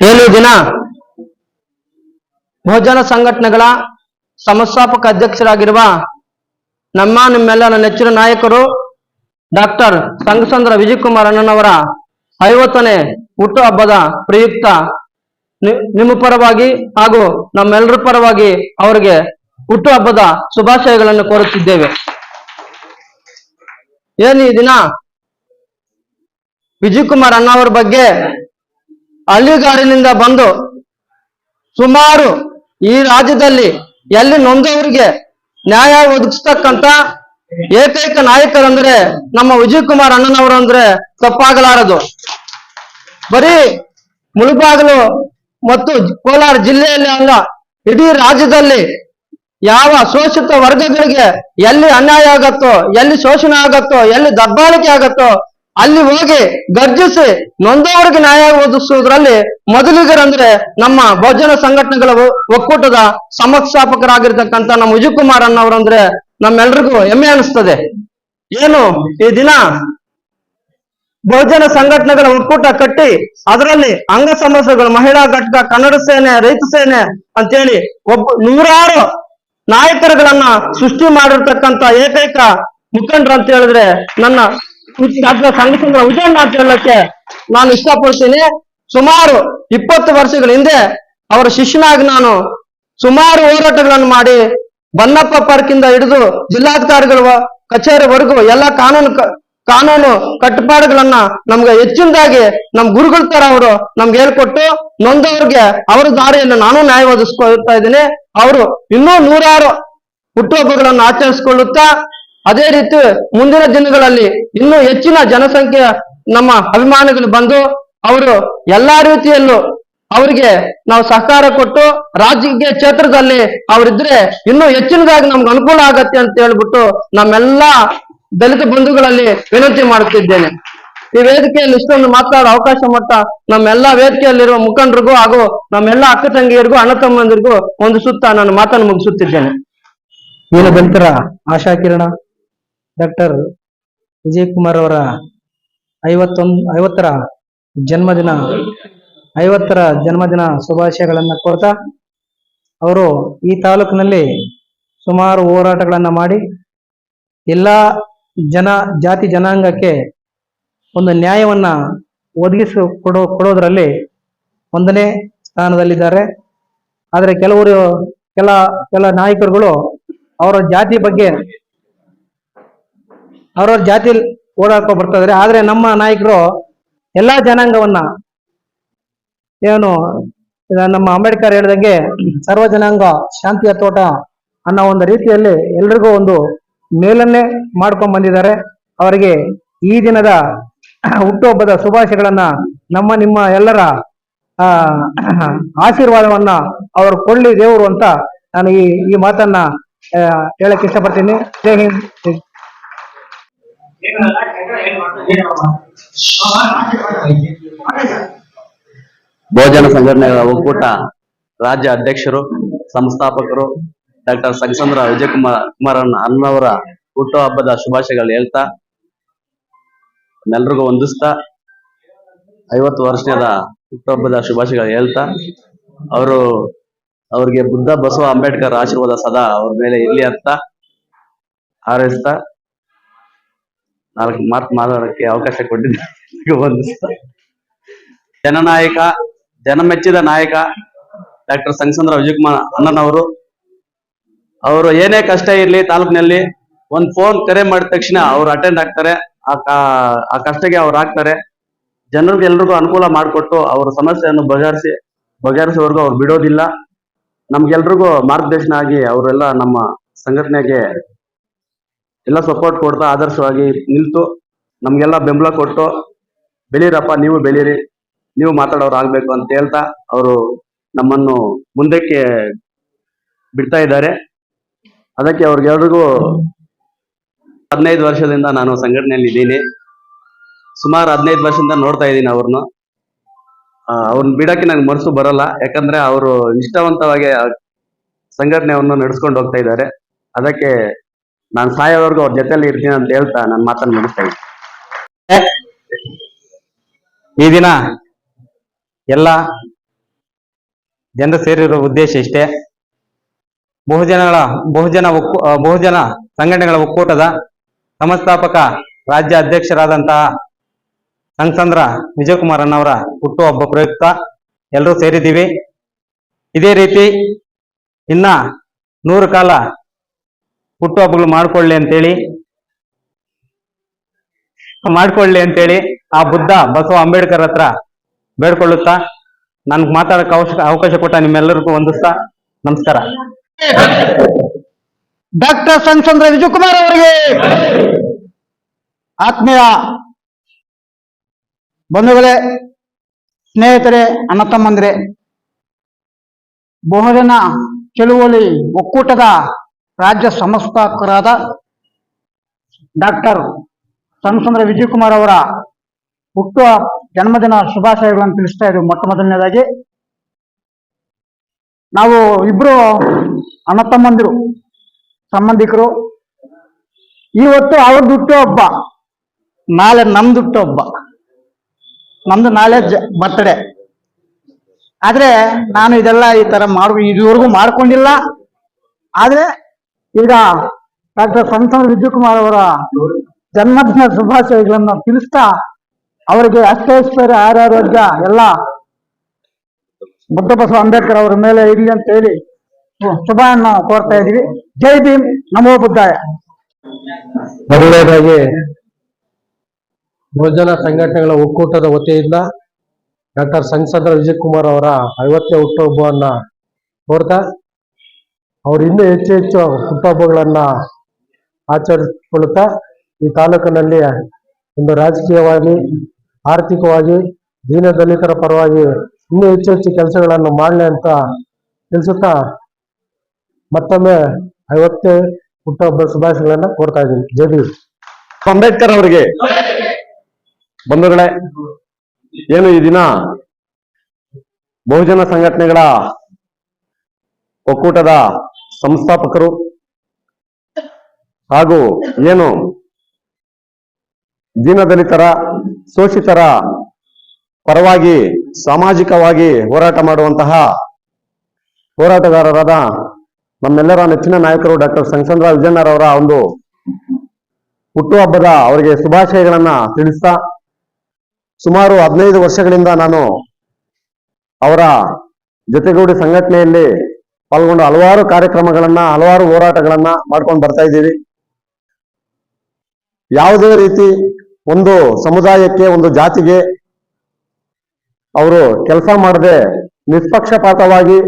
ಏಳು ದಿನ ಬಹುಜನ ಸಂಘಟನೆಗಳ ಸಂಸ್ಥಾಪಕ ಅಧ್ಯಕ್ಷರಾಗಿರುವ ನಮ್ಮ ನಿಮ್ಮೆಲ್ಲರ ನೆಚ್ಚಿನ ನಾಯಕರು ಡಾಕ್ಟರ್ ಸಂಘಸಂದ್ರ ವಿಜಯಕುಮಾರ್ ಅಣ್ಣನವರ ಐವತ್ತನೇ ಹುಟ್ಟುಹಬ್ಬದ ಪ್ರಯುಕ್ತ ನಿಮ್ಮ ಪರವಾಗಿ ಹಾಗೂ ನಮ್ಮೆಲ್ಲರ ಪರವಾಗಿ ಅವರಿಗೆ ಹುಟ್ಟುಹಬ್ಬದ ಶುಭಾಶಯಗಳನ್ನು ಕೋರುತ್ತಿದ್ದೇವೆ. ಏನು ಈ ದಿನ? ವಿಜಯಕುಮಾರ್ ಅಣ್ಣವರ ಬಗ್ಗೆ ಹಳ್ಳಿಗಾಡಿನಿಂದ ಬಂದು ಸುಮಾರು ಈ ರಾಜ್ಯದಲ್ಲಿ ಎಲ್ಲಿ ನೊಂದವರಿಗೆ ನ್ಯಾಯ ಒದಗಿಸ್ತಕ್ಕಂತ ಏಕೈಕ ನಾಯಕರಂದ್ರೆ ನಮ್ಮ ವಿಜಯ್ ಕುಮಾರ್ ಅಣ್ಣನವರು ಅಂದ್ರೆ ತಪ್ಪಾಗಲಾರದು. ಬರೀ ಮುಳುಬಾಗಲು ಮತ್ತು ಕೋಲಾರ ಜಿಲ್ಲೆಯಲ್ಲಿ ಅಲ್ಲ, ಇಡೀ ರಾಜ್ಯದಲ್ಲಿ ಯಾವ ಶೋಷಿತ ವರ್ಗಗಳಿಗೆ ಎಲ್ಲಿ ಅನ್ಯಾಯ ಆಗತ್ತೋ, ಎಲ್ಲಿ ಶೋಷಣೆ ಆಗತ್ತೋ, ಎಲ್ಲಿ ದಬ್ಬಾಳಿಕೆ ಆಗತ್ತೋ ಅಲ್ಲಿ ಹೋಗಿ ಗರ್ಜಿಸಿ ನೊಂದವರಿಗೆ ನ್ಯಾಯ ಒದಗಿಸುವುದರಲ್ಲಿ ಮೊದಲಿಗರಂದ್ರೆ ನಮ್ಮ ಬಹುಜನ ಸಂಘಟನೆಗಳ ಒಕ್ಕೂಟದ ಸಮಸ್ಥಾಪಕರಾಗಿರ್ತಕ್ಕಂಥ ನಮ್ಮ ವಿಜಯ್ ಅನ್ನವರಂದ್ರೆ ನಮ್ಮೆಲ್ರಿಗೂ ಹೆಮ್ಮೆ ಅನಿಸ್ತದೆ. ಏನು ಈ ದಿನ ಬಹುಜನ ಸಂಘಟನೆಗಳ ಒಕ್ಕೂಟ ಕಟ್ಟಿ ಅದರಲ್ಲಿ ಅಂಗ ಸಂಸ್ಥೆಗಳು ಮಹಿಳಾ ಘಟಕ, ಕನ್ನಡ ಸೇನೆ, ರೈತ ಸೇನೆ ಅಂತೇಳಿ ಒಬ್ಬ ನೂರಾರು ನಾಯಕರುಗಳನ್ನ ಸೃಷ್ಟಿ ಮಾಡಿರ್ತಕ್ಕಂಥ ಏಕೈಕ ಮುಖಂಡರು ಅಂತ ಹೇಳಿದ್ರೆ ನನ್ನ ಡಾಕ್ಟರ್ ಸಂಘ ವಿಜಯ ಹೇಳಕ್ಕೆ ನಾನು ಇಷ್ಟಪಡ್ತೀನಿ. ಸುಮಾರು ಇಪ್ಪತ್ತು ವರ್ಷಗಳ ಹಿಂದೆ ಅವರ ಶಿಷ್ಯನಾಗಿ ನಾನು ಸುಮಾರು ಹೋರಾಟಗಳನ್ನು ಮಾಡಿ ಬನ್ನಪ್ಪ ಪಾರ್ಕ್ ಇಂದ ಹಿಡಿದು ಜಿಲ್ಲಾಧಿಕಾರಿಗಳ ಕಚೇರಿವರೆಗೂ ಎಲ್ಲಾ ಕಾನೂನು ಕಾನೂನು ಕಟ್ಟುಪಾಡುಗಳನ್ನ ನಮ್ಗೆ ಹೆಚ್ಚಿನದಾಗಿ ನಮ್ ಗುರುಗಳ ತರ ಅವರು ನಮ್ಗೆ ಹೇಳ್ಕೊಟ್ಟು ನೊಂದವ್ರಿಗೆ ಅವರ ದಾರಿಯನ್ನು ನಾನು ನ್ಯಾಯ ಒದಗಿಸ್ಕೊಳ್ತಾ ಇದ್ದೀನಿ. ಅವರು ಇನ್ನೂ ನೂರಾರು ಹುಟ್ಟುಹಬ್ಬಗಳನ್ನು ಆಚರಿಸಿಕೊಳ್ಳುತ್ತಾ ಅದೇ ರೀತಿ ಮುಂದಿನ ದಿನಗಳಲ್ಲಿ ಇನ್ನೂ ಹೆಚ್ಚಿನ ಜನಸಂಖ್ಯೆ ನಮ್ಮ ಅಭಿಮಾನಿಗಳು ಬಂದು ಅವರು ಎಲ್ಲಾ ರೀತಿಯಲ್ಲೂ ಅವರಿಗೆ ನಾವು ಸಹಕಾರ ಕೊಟ್ಟು ರಾಜಕೀಯ ಕ್ಷೇತ್ರದಲ್ಲಿ ಅವರಿದ್ರೆ ಇನ್ನೂ ಹೆಚ್ಚಿನದಾಗಿ ನಮ್ಗೆ ಅನುಕೂಲ ಆಗತ್ತೆ ಅಂತ ಹೇಳ್ಬಿಟ್ಟು ನಮ್ಮೆಲ್ಲಾ ದಲಿತ ಬಂಧುಗಳಲ್ಲಿ ವಿನಂತಿ ಮಾಡುತ್ತಿದ್ದೇನೆ. ಈ ವೇದಿಕೆಯಲ್ಲಿ ಇಷ್ಟೊಂದು ಮಾತಾಡೋ ಅವಕಾಶ ಮಟ್ಟ ನಮ್ಮೆಲ್ಲಾ ವೇದಿಕೆಯಲ್ಲಿರುವ ಮುಖಂಡರಿಗೂ ಹಾಗೂ ನಮ್ಮೆಲ್ಲಾ ಅಕ್ಕ ತಂಗಿಯರಿಗೂ, ಅಣ್ಣ ತಮ್ಮಂದಿರಿಗೂ ಒಂದು ಸುತ್ತ ನಾನು ಮಾತನ್ನು ಮುಗಿಸುತ್ತಿದ್ದೇನೆ. ಆಶಾ ಆಶಾಕಿರಣ ಡಾಕ್ಟರ್ ವಿಜಯ್ ಕುಮಾರ್ ಅವರ ಐವತ್ತೊಂದು ಐವತ್ತರ ಜನ್ಮದಿನ ಐವತ್ತರ ಜನ್ಮದಿನ ಶುಭಾಶಯಗಳನ್ನು ಕೊಡ್ತಾ ಅವರು ಈ ತಾಲೂಕಿನಲ್ಲಿ ಸುಮಾರು ಹೋರಾಟಗಳನ್ನು ಮಾಡಿ, ಎಲ್ಲ ಜನ, ಜಾತಿ ಜನಾಂಗಕ್ಕೆ ಒಂದು ನ್ಯಾಯವನ್ನು ಒದಗಿಸಿ, ಕೊಡೋ, ಕೊಡೋದರಲ್ಲಿ ಒಂದನೇ ಸ್ಥಾನದಲ್ಲಿದ್ದಾರೆ. ಆದರೆ ಕೆಲವರು, ಕೆಲ ಕೆಲ ನಾಯಕರುಗಳು ಅವರ ಜಾತಿ ಬಗ್ಗೆ ಅವ್ರವ್ರ ಜಾತಿ ಓಡಾಡ್ಕೊ ಬರ್ತಾ ಇದಾರೆ. ಆದ್ರೆ ನಮ್ಮ ನಾಯಕರು ಎಲ್ಲಾ ಜನಾಂಗವನ್ನ ಏನು ನಮ್ಮ ಅಂಬೇಡ್ಕರ್ ಹೇಳ್ದಂಗೆ ಸರ್ವ ಜನಾಂಗ ಶಾಂತಿಯ ತೋಟ ಅನ್ನೋ ಒಂದು ರೀತಿಯಲ್ಲಿ ಎಲ್ರಿಗೂ ಒಂದು ಮೇಲನ್ನೇ ಮಾಡ್ಕೊಂಡ್ ಬಂದಿದ್ದಾರೆ. ಅವರಿಗೆ ಈ ದಿನದ ಹುಟ್ಟುಹಬ್ಬದ ಶುಭಾಶಯಗಳನ್ನ ನಮ್ಮ, ನಿಮ್ಮ ಎಲ್ಲರ, ಆ, ಆಶೀರ್ವಾದವನ್ನ ಅವರು ಕೊಳ್ಳಿ ದೇವರು ಅಂತ ನಾನು ಈ ಈ ಮಾತನ್ನ ಹೇಳಕ್ ಇಷ್ಟಪಡ್ತೀನಿ. ಜೈ ಹಿಂದ್. ಬಹುಜನ ಸಂಘಟನೆಗಳ ಒಕ್ಕೂಟ ರಾಜ್ಯ ಅಧ್ಯಕ್ಷರು, ಸಂಸ್ಥಾಪಕರು, ಡಾಕ್ಟರ್ ಸಂಗಸಂದ್ರ ವಿಜಯಕುಮಾರ್ ಕುಮಾರನ್ ಅನ್ನವರ ಹುಟ್ಟುಹಬ್ಬದ ಶುಭಾಶಯಗಳು ಹೇಳ್ತಾ ಎಲ್ರಿಗೂ ವಂದಿಸ್ತಾ, ಐವತ್ತು ವರ್ಷದ ಹುಟ್ಟುಹಬ್ಬದ ಶುಭಾಶಯಗಳು ಹೇಳ್ತಾ, ಅವರು, ಅವ್ರಿಗೆ ಬುದ್ಧ ಬಸವ ಅಂಬೇಡ್ಕರ್ ಆಶೀರ್ವಾದ ಸದಾ ಅವ್ರ ಮೇಲೆ ಇರ್ಲಿ ಅಂತ ಹಾರೈಸ್ತಾ ನಾಲ್ಕು ಮಾತು ಮಾತಾಡೋಕ್ಕೆ ಅವಕಾಶ ಕೊಟ್ಟಿದ್ದೆ ಒಂದು ಜನನಾಯಕ ಜನಮೆಚ್ಚಿದ ನಾಯಕ ಡಾಕ್ಟರ್ ಸಂಗಸಂದ್ರ ವಿಜಯಕುಮಾರ್ ಅಣ್ಣನವರು. ಅವರು ಏನೇ ಕಷ್ಟ ಇರಲಿ, ತಾಲೂಕಿನಲ್ಲಿ ಒಂದು ಫೋನ್ ಕರೆ ಮಾಡಿದ ತಕ್ಷಣ ಅವ್ರು ಅಟೆಂಡ್ ಆಗ್ತಾರೆ. ಆ ಕಷ್ಟಕ್ಕೆ ಅವ್ರು ಆಗ್ತಾರೆ ಜನರಿಗೆ ಎಲ್ರಿಗೂ ಅನುಕೂಲ ಮಾಡಿಕೊಟ್ಟು ಅವ್ರ ಸಮಸ್ಯೆಯನ್ನು ಬಗೆಹರಿಸಿ, ಬಗೆಹರಿಸುವವರೆಗೂ ಅವ್ರು ಬಿಡೋದಿಲ್ಲ. ನಮ್ಗೆಲ್ರಿಗೂ ಮಾರ್ಗದರ್ಶನ ಆಗಿ ಅವರೆಲ್ಲ ನಮ್ಮ ಸಂಘಟನೆಗೆ ಎಲ್ಲ ಸಪೋರ್ಟ್ ಕೊಡ್ತಾ ಆದರ್ಶವಾಗಿ ನಿಂತು ನಮ್ಗೆಲ್ಲ ಬೆಂಬಲ ಕೊಟ್ಟು, ಬೆಳೀರಪ್ಪ, ನೀವು ಬೆಳೀರಿ, ನೀವು ಮಾತಾಡೋರು ಆಗ್ಬೇಕು ಅಂತ ಹೇಳ್ತಾ ಅವರು ನಮ್ಮನ್ನು ಮುಂದಕ್ಕೆ ಬಿಡ್ತಾ ಇದ್ದಾರೆ. ಅದಕ್ಕೆ ಅವ್ರಿಗೆಲ್ರಿಗೂ ಹದಿನೈದು ವರ್ಷದಿಂದ ನಾನು ಸಂಘಟನೆಯಲ್ಲಿ ಇದ್ದೀನಿ. ಸುಮಾರು ಹದಿನೈದು ವರ್ಷದಿಂದ ನೋಡ್ತಾ ಇದ್ದೀನಿ ಅವ್ರನ್ನ. ಅವ್ರನ್ನ ಬಿಡಕ್ಕೆ ನಂಗೆ ಮನಸ್ಸು ಬರಲ್ಲ. ಯಾಕಂದ್ರೆ ಅವರು ನಿಷ್ಠಾವಂತವಾಗಿ ಆ ಸಂಘಟನೆಯನ್ನು ನಡೆಸ್ಕೊಂಡು ಹೋಗ್ತಾ ಇದ್ದಾರೆ. ಅದಕ್ಕೆ ನಾನು ಸಾಯೋವರೆಗೂ ಅವ್ರ ಜೊತೆಲಿ ಇರ್ತೀನಿ ಅಂತ ಹೇಳ್ತಾ ನನ್ನ ಮಾತನ್ನು ಮುಗಿಸ್ತಾ ಈ ದಿನ ಎಲ್ಲ ಜನರು ಸೇರಿರೋ ಉದ್ದೇಶ ಇಷ್ಟೇ? ಬಹುಜನಗಳ, ಬಹುಜನ ಬಹುಜನ ಸಂಘಟನೆಗಳ ಒಕ್ಕೂಟದ ಸಂಸ್ಥಾಪಕ, ರಾಜ್ಯ ಅಧ್ಯಕ್ಷರಾದಂತಹ ಸಂಸಂದ್ರ ವಿಜಯಕುಮಾರ್ ಅಣ್ಣವರ ಹುಟ್ಟುಹಬ್ಬ ಪ್ರಯುಕ್ತ ಎಲ್ಲರೂ ಸೇರಿದ್ದೀವಿ. ಇದೇ ರೀತಿ ಇನ್ನ ನೂರು ಕಾಲ ಹುಟ್ಟುಹಬ್ಬಗಳು ಮಾಡ್ಕೊಳ್ಳಿ ಅಂತೇಳಿ. ಮಾಡ್ಕೊಳ್ಳಿ ಅಂತೇಳಿ ಆ ಬುದ್ಧ ಬಸವ ಅಂಬೇಡ್ಕರ್ ಹತ್ರ ಬೇಡ್ಕೊಳ್ಳುತ್ತಾ? ನನ್ಗೆ ಅವಶ್ಯ ಅವಕಾಶ ಕೊಟ್ಟ ನಿಮ್ಮೆಲ್ಲರಿಗೂ ವಂದಿಸ್ತಾ, ನಮಸ್ಕಾರ. ಡಾಕ್ಟರ್ ಸಂಚಂದ್ರ ವಿಜಯಕುಮಾರ್ ಅವರಿಗೆ ಆತ್ಮೀಯ ಬಂಧುಗಳೇ, ಸ್ನೇಹಿತರೆ, ಅಣ್ಣ ತಮ್ಮಂದ್ರೆ, ಬಹುಜನ ಚಳುವಳಿ ಒಕ್ಕೂಟದ ರಾಜ್ಯ ಸಂಸ್ಥಾಪಕರಾದ ಡಾಕ್ಟರ್ ಸಂಸಂದ್ರ ವಿಜಯಕುಮಾರ್ ಅವರ ಹುಟ್ಟುವ ಜನ್ಮದಿನ ಶುಭಾಶಯಗಳನ್ನು ತಿಳಿಸ್ತಾ ಇದ್ದೀವಿ ಮೊಟ್ಟ ಮೊದಲನೇದಾಗಿ ನಾವು ಇಬ್ರು ಅಣ್ಣ ತಮ್ಮಂದಿರು, ಸಂಬಂಧಿಕರು. ಇವತ್ತು ಅವ್ರದ್ದು ಹುಟ್ಟು ಹಬ್ಬ. ನಾಳೆ ನಮ್ದು ಹುಟ್ಟು ಹಬ್ಬ. ನಮ್ದು ನಾಳೆ ಬರ್ತಡೆ ಆದ್ರೆ ನಾನು ಇದೆಲ್ಲ ಈ ತರ ಮಾಡ್, ಇದುವರೆಗೂ ಮಾಡ್ಕೊಂಡಿಲ್ಲ. ಆದ್ರೆ ಈಗ ಡಾಕ್ಟರ್ ಸಂಸದ ವಿದ್ಯುಕುಮಾರ್ ಅವರ ಜನ್ಮದಿನ ಶುಭಾಶಯಗಳನ್ನು ತಿಳಿಸ್ತಾ ಅವರಿಗೆ ಅಷ್ಟೈಶ್ವರ್ಯ, ಆರೋಗ್ಯ, ಎಲ್ಲ ಬುದ್ಧ ಬಸವ ಅಂಬೇಡ್ಕರ್ ಅವರ ಮೇಲೆ ಇರಲಿ ಅಂತ ಹೇಳಿ ಶುಭವನ್ನು ಕೋರ್ತಾ ಇದೀವಿ ಜೈ ಭೀಮ್, ನಮೋ ಬುದ್ಧಾಯ. ಮೊದಲನೇದಾಗಿ ಬಹುಜನ ಸಂಘಟನೆಗಳ ಒಕ್ಕೂಟದ ವತಿಯಿಂದ ಡಾಕ್ಟರ್ ಸಂಸದ ವಿಜಯ್ ಕುಮಾರ್ ಅವರ ಐವತ್ತನೇ ಹುಟ್ಟುಹಬ್ಬವನ್ನ ಕೋರ್ತಾ ಅವರು ಇನ್ನೂ ಹೆಚ್ಚು ಹೆಚ್ಚು ಹುಟ್ಟುಹಬ್ಬಗಳನ್ನ ಆಚರಿಸಿಕೊಳ್ಳುತ್ತಾ ಈ ತಾಲೂಕಿನಲ್ಲಿ ಒಂದು ರಾಜಕೀಯವಾಗಿ, ಆರ್ಥಿಕವಾಗಿ ದೀನ ದಲಿತರ ಪರವಾಗಿ ಇನ್ನೂ ಹೆಚ್ಚು ಹೆಚ್ಚು ಕೆಲಸಗಳನ್ನು ಮಾಡಲಿ ಅಂತ ತಿಳಿಸುತ್ತಾ ಮತ್ತೊಮ್ಮೆ ಐವತ್ತೇ ಹುಟ್ಟುಹಬ್ಬ ಶುಭಾಶಯಗಳನ್ನ ಕೋರ್ತಾ ಇದ್ದೀನಿ. ಜೆ ಡಿ ಅಂಬೇಡ್ಕರ್ ಅವರಿಗೆ. ಬಂಧುಗಳೇ, ಏನು ಈ ದಿನ ಬಹುಜನ ಸಂಘಟನೆಗಳ ಒಕ್ಕೂಟದ ಸಂಸ್ಥಾಪಕರು ಹಾಗೂ ಏನು ದೀನದಲಿತರ, ಶೋಷಿತರ ಪರವಾಗಿ ಸಾಮಾಜಿಕವಾಗಿ ಹೋರಾಟ ಮಾಡುವಂತಹ ಹೋರಾಟಗಾರರಾದ ನಮ್ಮೆಲ್ಲರ ನೆಚ್ಚಿನ ನಾಯಕರು ಡಾಕ್ಟರ್ ಸಂಚಂದ್ರ ವಿಜಯಣ್ಣರವರ ಒಂದು ಹುಟ್ಟುಹಬ್ಬದ ಅವರಿಗೆ ಶುಭಾಶಯಗಳನ್ನ ತಿಳಿಸ್ತಾ ಸುಮಾರು ಹದಿನೈದು ವರ್ಷಗಳಿಂದ ನಾನು ಅವರ ಜೊತೆಗೂಡಿ ಸಂಘಟನೆಯಲ್ಲಿ ಪಾಲ್ಗೊಂಡು ಹಲವಾರು ಕಾರ್ಯಕ್ರಮಗಳನ್ನ, ಹಲವಾರು ಹೋರಾಟಗಳನ್ನ ಮಾಡ್ಕೊಂಡು ಬರ್ತಾ ಇದ್ದೀವಿ. ಯಾವುದೇ ರೀತಿ ಒಂದು ಸಮುದಾಯಕ್ಕೆ, ಒಂದು ಜಾತಿಗೆ ಅವರು ಕೆಲಸ ಮಾಡದೆ ನಿಷ್ಪಕ್ಷಪಾತವಾಗಿ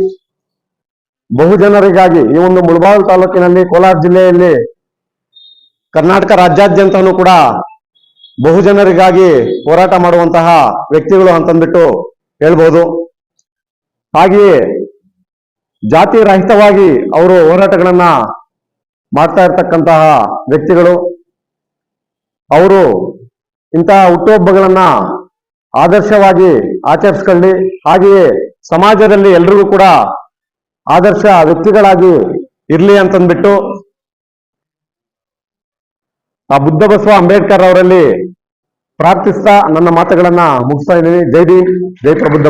ಬಹುಜನರಿಗಾಗಿ ಈ ಒಂದು ಮುಳಬಾಗಿಲು ತಾಲೂಕಿನಲ್ಲಿ ಕೋಲಾರ ಜಿಲ್ಲೆಯಲ್ಲಿ ಕರ್ನಾಟಕ ರಾಜ್ಯಾದ್ಯಂತನೂ ಕೂಡ ಬಹುಜನರಿಗಾಗಿ ಹೋರಾಟ ಮಾಡುವಂತಹ ವ್ಯಕ್ತಿಗಳು ಅಂತಂದ್ಬಿಟ್ಟು ಹೇಳ್ಬೋದು. ಹಾಗೆಯೇ ಜಾತಿ ರಹಿತವಾಗಿ ಅವರು ಹೋರಾಟಗಳನ್ನ ಮಾಡ್ತಾ ಇರ್ತಕ್ಕಂತಹ ವ್ಯಕ್ತಿಗಳು, ಅವರು ಇಂತಹ ಹುಟ್ಟುಹಬ್ಬಗಳನ್ನ ಆದರ್ಶವಾಗಿ ಆಚರಿಸ್ಕೊಳ್ಳಿ. ಹಾಗೆಯೇ ಸಮಾಜದಲ್ಲಿ ಎಲ್ರಿಗೂ ಕೂಡ ಆದರ್ಶ ವ್ಯಕ್ತಿಗಳಾಗಿ ಇರ್ಲಿ ಅಂತಂದ್ಬಿಟ್ಟು ಆ ಬುದ್ಧ ಬಸವ ಅಂಬೇಡ್ಕರ್ ಅವರಲ್ಲಿ ಪ್ರಾರ್ಥಿಸ್ತಾ ನನ್ನ ಮಾತುಗಳನ್ನ ಮುಗಿಸ್ತಾ ಇದ್ದೀನಿ. ಜೈ ಭೀಮ್, ಜೈ ಪ್ರಬುದ್ಧ